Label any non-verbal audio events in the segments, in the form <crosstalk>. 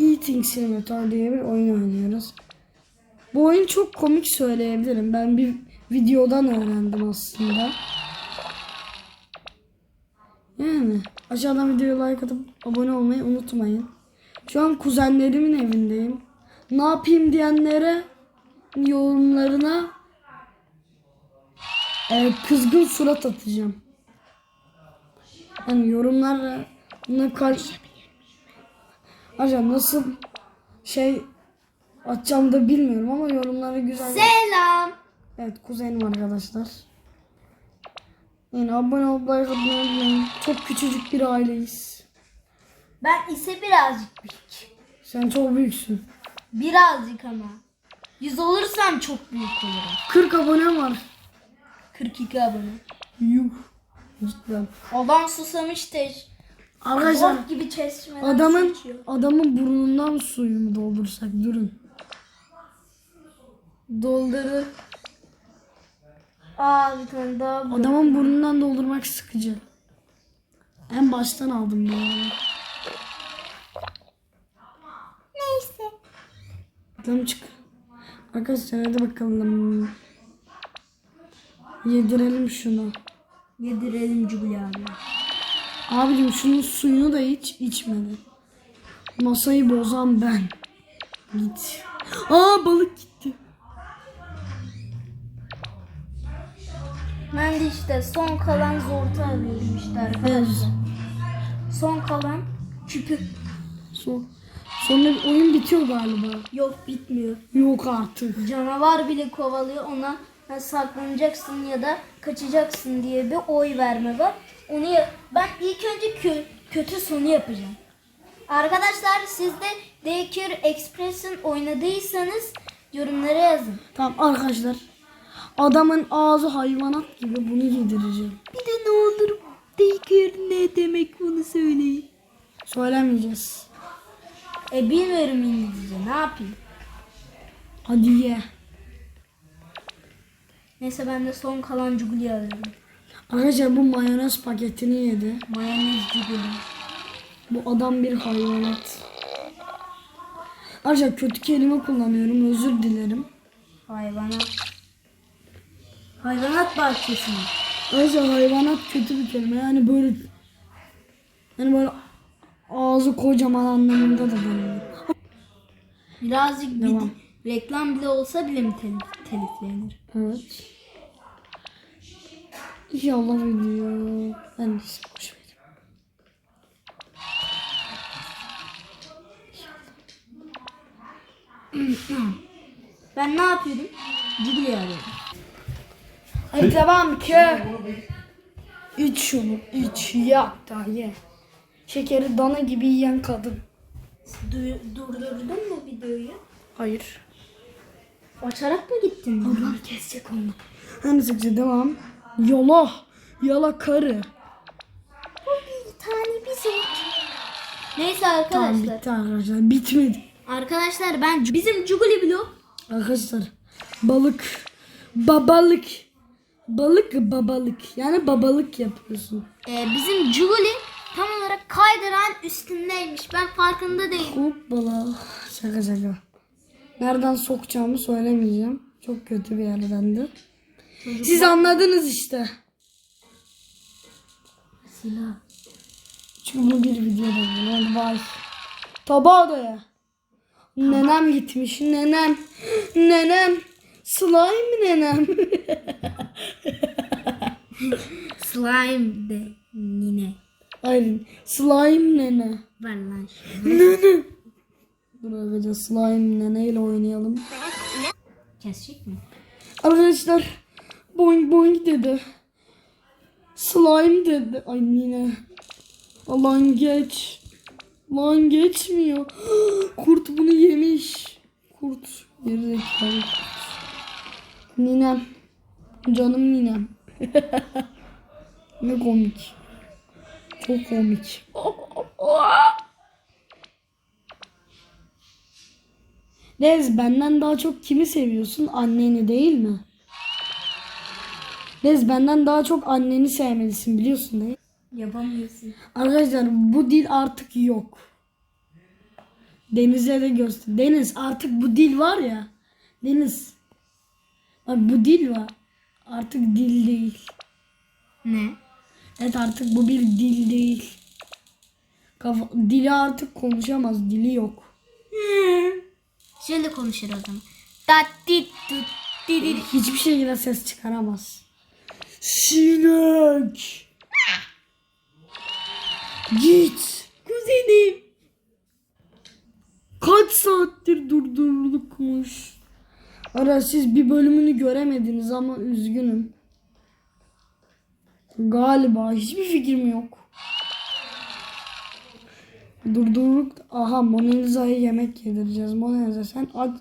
Eating Simulator diye bir oyun oynuyoruz. Bu oyun çok komik söyleyebilirim. Ben bir videodan öğrendim aslında. Yani aşağıdan videoya like atıp abone olmayı unutmayın. Şu an kuzenlerimin evindeyim. Ne yapayım diyenlere yorumlarına e, kızgın surat atacağım. Yani yorumlarla ne kalp Acaba nasıl şey atacağımı da bilmiyorum ama yorumları güzel. Selam. Evet kuzenim arkadaşlar. Yani abone olup like atmayı unutmayın. Çok küçücük bir aileyiz. Ben ise birazcık büyük. Sen çok büyüksün. Birazcık ama. Yüz olursam çok büyük olurum. 40 abone var. 42 abone. Yuh. Cidden. Adam susamıştır. Arkadaşlar Bok gibi çeşmeden adamın su içiyor. adamın burnundan suyumu doldursak durun. Doldurur. Aa bir tane daha bu. Adamın burnundan doldurmak sıkıcı. En baştan aldım bu arada. Neyse. Tamam çık. Arkadaşlar hadi bakalım. Yedirelim şunu. Yedirelim abi. Abicim şunun suyunu da hiç içmedi. Masayı bozan ben. Git. Aa balık gitti. Ben de işte son kalan zorta arıyorum işte arkadaşlar. Son kalan küpü. Son. Sonra oyun bitiyor galiba. Yok bitmiyor. Yok artık. Canavar bile kovalıyor ona saklanacaksın ya da kaçacaksın diye bir oy verme var. Onu ya- ben ilk önce kö- kötü sonu yapacağım. Arkadaşlar siz de Daycare Express'in oynadıysanız yorumlara yazın. Tamam arkadaşlar. Adamın ağzı hayvanat gibi bunu yedireceğim. Bir de ne olur Daycare ne demek bunu söyleyin. Söylemeyeceğiz. E bilmiyorum İngilizce ne yapayım. Hadi ye. Neyse ben de son kalan cuguli alıyorum. Arkadaşlar bu mayonez paketini yedi. Mayonez cuguli. Bu adam bir hayvanat. Arkadaşlar kötü kelime kullanıyorum. Özür dilerim. Hayvanat. Hayvanat bahçesi? Arkadaşlar hayvanat kötü bir kelime. Yani böyle yani böyle ağzı kocaman anlamında da deniyor. Birazcık bir Devam. reklam bile olsa bile mi telif, teliflenir? Evet. İnşallah video. Ben de vereyim. Ben ne yapıyorum? Cuguli arıyorum. Hadi devam ki. İç şunu iç yak da ye. Şekeri dana gibi yiyen kadın. Du- durdurdun mu videoyu? Hayır. Açarak mı gittin? Ablam kesecek onu. Hemzikçe devam. Yola. Yala karı. Bir tane bir zor. Neyse Tamam arkadaşlar. bitti arkadaşlar. Bitmedi. Arkadaşlar ben bizim Cuguli blog Arkadaşlar balık. Babalık. Balık babalık. Yani babalık yapıyorsun. e, bizim Cuguli tam olarak kaydıran üstündeymiş. Ben farkında değilim. Hoppala. Şaka şaka. Nereden sokacağımı söylemeyeceğim. Çok kötü bir yerdendi. Siz anladınız işte. Silah. Çünkü bunu bir videoda. Hadi bay. Tabağa da ya. Nenem gitmiş. Nenem. Nenem. Slime nenem. <laughs> Slime de nine. Aynen. Slime nene. Lan. Nene. Arkadaşlar slime nene ile oynayalım. Kesecek mi? Arkadaşlar boing boing dedi. Slime dedi. Ay nine. Lan geç. Lan geçmiyor. <gasps> Kurt bunu yemiş. Kurt. Gerizekalı kurt. Ninem. Canım ninem. <laughs> ne komik. Çok komik. Lez benden daha çok kimi seviyorsun? Anneni değil mi? Lez benden daha çok anneni sevmelisin biliyorsun değil mi? Yapamıyorsun. Arkadaşlar bu dil artık yok. Deniz'e de göster. Deniz artık bu dil var ya. Deniz. Bak bu dil var. Artık dil değil. Ne? Evet artık bu bir dil değil. Kafa, dili artık konuşamaz. Dili yok. Şöyle konuşur o zaman. Tut di di di. Hiçbir şekilde ses çıkaramaz. Sinek. Git. Kuzenim. Kaç saattir durdurdukmuş. Ara siz bir bölümünü göremediniz ama üzgünüm. Galiba hiçbir fikrim yok. Durdurduk. Aha Mona Lisa'ya yemek yedireceğiz. Mona Lisa sen aç.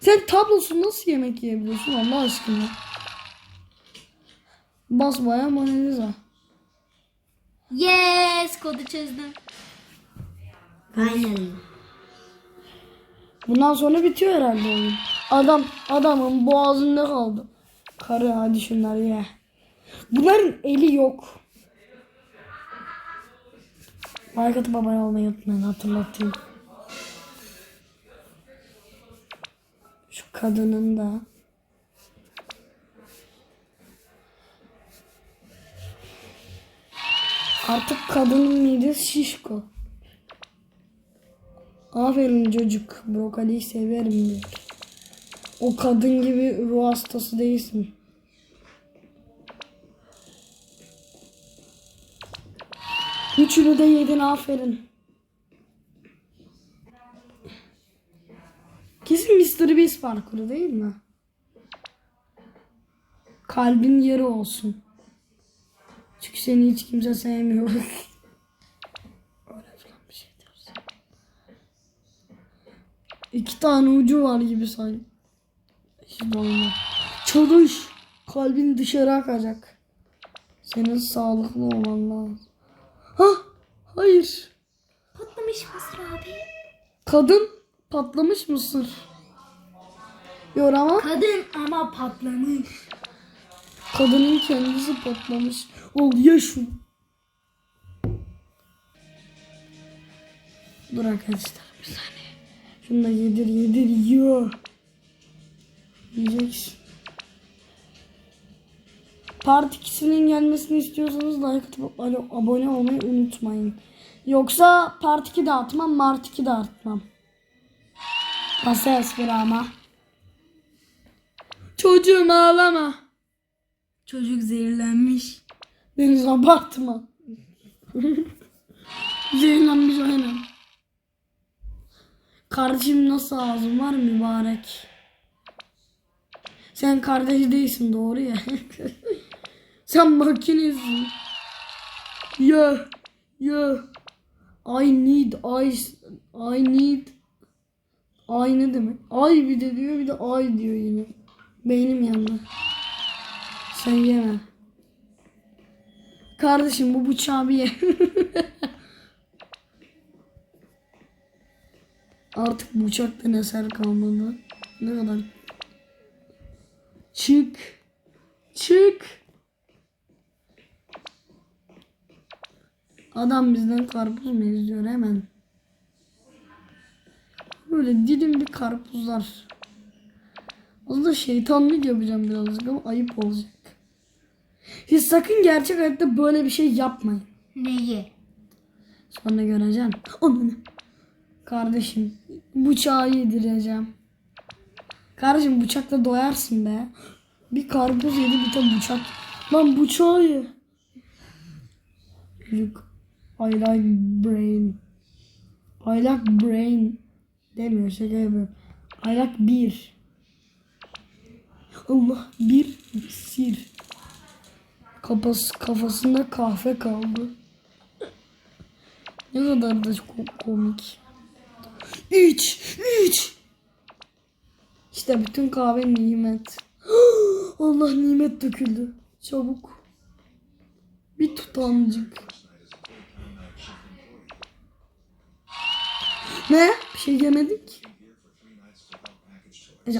Sen tablosu nasıl yemek yiyebiliyorsun Allah aşkına? Basbaya Mona Lisa. Yes kodu çözdüm. Aynen. Bundan sonra bitiyor herhalde oyun. Adam adamın boğazında kaldı. Karı hadi şunları ye. Bunların eli yok. Like atıp abone olmayı unutmayın hatırlatayım. Şu kadının da. Artık kadının midesi şişko. Aferin çocuk. Brokoliyi severim diyor. O kadın gibi ruh hastası değilsin. Üçünü de yedin aferin. Kesin Mr. Beast parkuru değil mi? Kalbin yarı olsun. Çünkü seni hiç kimse sevmiyor. Şey. İki tane ucu var gibi sanki. Olmaz. Çalış. Kalbin dışarı akacak. Senin sağlıklı olman lazım. Ha? Hayır. Patlamış Mısır abi. Kadın patlamış mısır. Yor ama Kadın ama patlamış. kadının kendisi patlamış. Ol ye şunu. Dur arkadaşlar bir saniye. Şunu da yedir yedir yiyor. Yiyeceksin. Part 2'sinin gelmesini istiyorsanız like atıp abone olmayı unutmayın. Yoksa part 2 de atmam, mart 2 de atmam. Nasıl espri ama? Çocuğum ağlama. Çocuk zehirlenmiş. Deniz abartma. <laughs> Zehirlenmiş aynen. Kardeşim nasıl ağzın var mübarek. Sen kardeş değilsin doğru ya. <laughs> Sen makinesin. Ya ya. I need ice. I need. Ay ne demek? Ay bir de diyor bir de ay diyor yine. Beynim yandı. Sen yeme. Kardeşim bu bıçağı bir ye. Artık bıçaktan eser kalmadı. Ne kadar? Çık. Çık. Adam bizden karpuz mu izliyor hemen? Böyle dilimli karpuzlar. Aslında şeytanlık yapacağım birazcık ama ayıp olacak. Siz sakın gerçek hayatta böyle bir şey yapmayın. Neyi? Sonra göreceksin. Onu Kardeşim bıçağı yedireceğim. Kardeşim bıçakla doyarsın be. Bir karpuz yedi bir de bıçak. Lan bıçağı ye. Çocuk. I like brain. I like brain. Demiyor şaka yapıyorum. I like bir. Allah bir sir. Kafası, kafasında kahve kaldı. Ne kadar da ko- komik. İç, iç. İşte bütün kahve nimet. <gasps> Allah nimet döküldü. Çabuk. Bir tutamcık. Ne? Bir şey yemedik.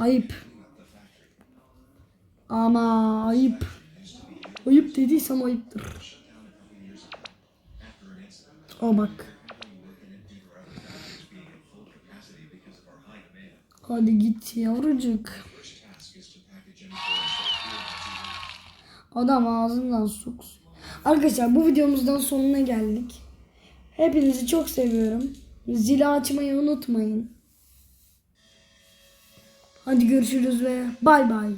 Ayıp. Ama ayıp. Ayıp dediysem ayıptır. O bak. Hadi git yavrucuk. Adam ağzından su kus- Arkadaşlar bu videomuzdan sonuna geldik. Hepinizi çok seviyorum. Zili açmayı unutmayın. Hadi görüşürüz ve bay bay.